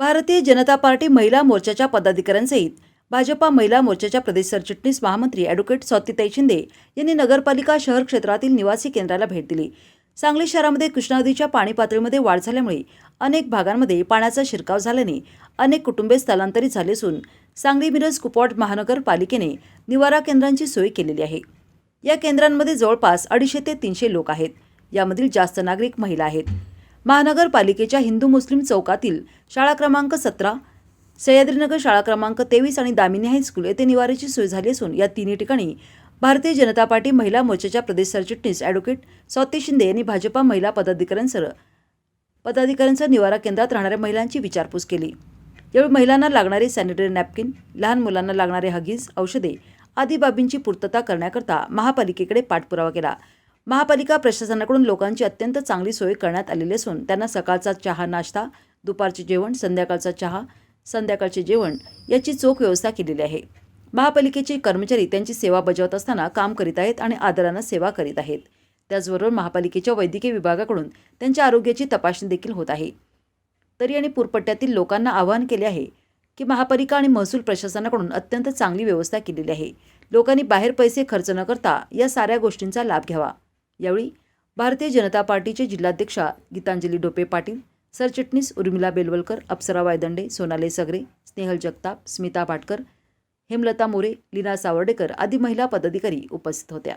Bharatiya Janata party महिला मोर्चाच्या पदाधिकाऱ्यांसहित भाजपा महिला मोर्चाच्या प्रदेश सरचिटणीस महामंत्री ॲडव्होकेट स्वातीताई शिंदे यांनी नगरपालिका शहर क्षेत्रातील निवासी केंद्राला भेट दिली. सांगली शहरामध्ये कृष्णा नदीच्या पाणी पातळीमध्ये वाढ झाल्यामुळे अनेक भागांमध्ये पाण्याचा शिरकाव झाल्याने अनेक कुटुंबे स्थलांतरित झाले असून सांगली मिरज कुपवाड महानगरपालिकेने निवारा केंद्रांची सोय केलेली आहे. या केंद्रांमध्ये जवळपास अडीचशे ते तीनशे लोक आहेत. यामधील जास्त नागरिक महिला आहेत. महानगरपालिकेच्या हिंदू मुस्लिम चौकातील शाळा क्रमांक सतरा सह्याद्रीनगर शाळा क्रमांक तेवीस आणि दामिनी हायस्कूल येथे निवाऱ्याची सोय झाली असून या तिन्ही ठिकाणी भारतीय जनता पार्टी महिला मोर्चाच्या प्रदेश सरचिटणीस ॲडव्होकेट स्वाती शिंदे यांनी भाजपा महिला पदाधिकाऱ्यांसह पदाधिकाऱ्यांसह निवारा केंद्रात राहणाऱ्या महिलांची विचारपूस केली. यावेळी महिलांना लागणारे सॅनिटरी नॅपकिन लहान मुलांना लागणारे हगीज औषधे आदी बाबींची पूर्तता करण्याकरता महापालिकेकडे पाठपुरावा केला. महापालिका प्रशासनाकडून लोकांची अत्यंत चांगली सोय करण्यात आलेली असून त्यांना सकाळचा चहा नाश्ता दुपारचे जेवण संध्याकाळचा चहा संध्याकाळचे जेवण याची चोख व्यवस्था केलेली आहे. महापालिकेचे कर्मचारी त्यांची सेवा बजावत असताना काम करीत आहेत आणि आदरानं सेवा करीत आहेत. त्याचबरोबर महापालिकेच्या वैद्यकीय विभागाकडून त्यांच्या आरोग्याची तपासणी देखील होत आहे. तरी आणि पूरपट्ट्यातील लोकांना आवाहन केले आहे की महापालिका आणि महसूल प्रशासनाकडून अत्यंत चांगली व्यवस्था केलेली आहे. लोकांनी बाहेर पैसे खर्च न करता या साऱ्या गोष्टींचा लाभ घ्यावा. यावेळी भारतीय जनता पार्टीचे जिल्हाध्यक्षा गीतांजली डोपे पाटील सरचिटणीस उर्मिला बेलवलकर अप्सरा वायदंडे सोनाले सगरे स्नेहल जगताप स्मिता भाटकर हेमलता मोरे लीना सावर्डेकर आदी महिला पदाधिकारी उपस्थित होत्या.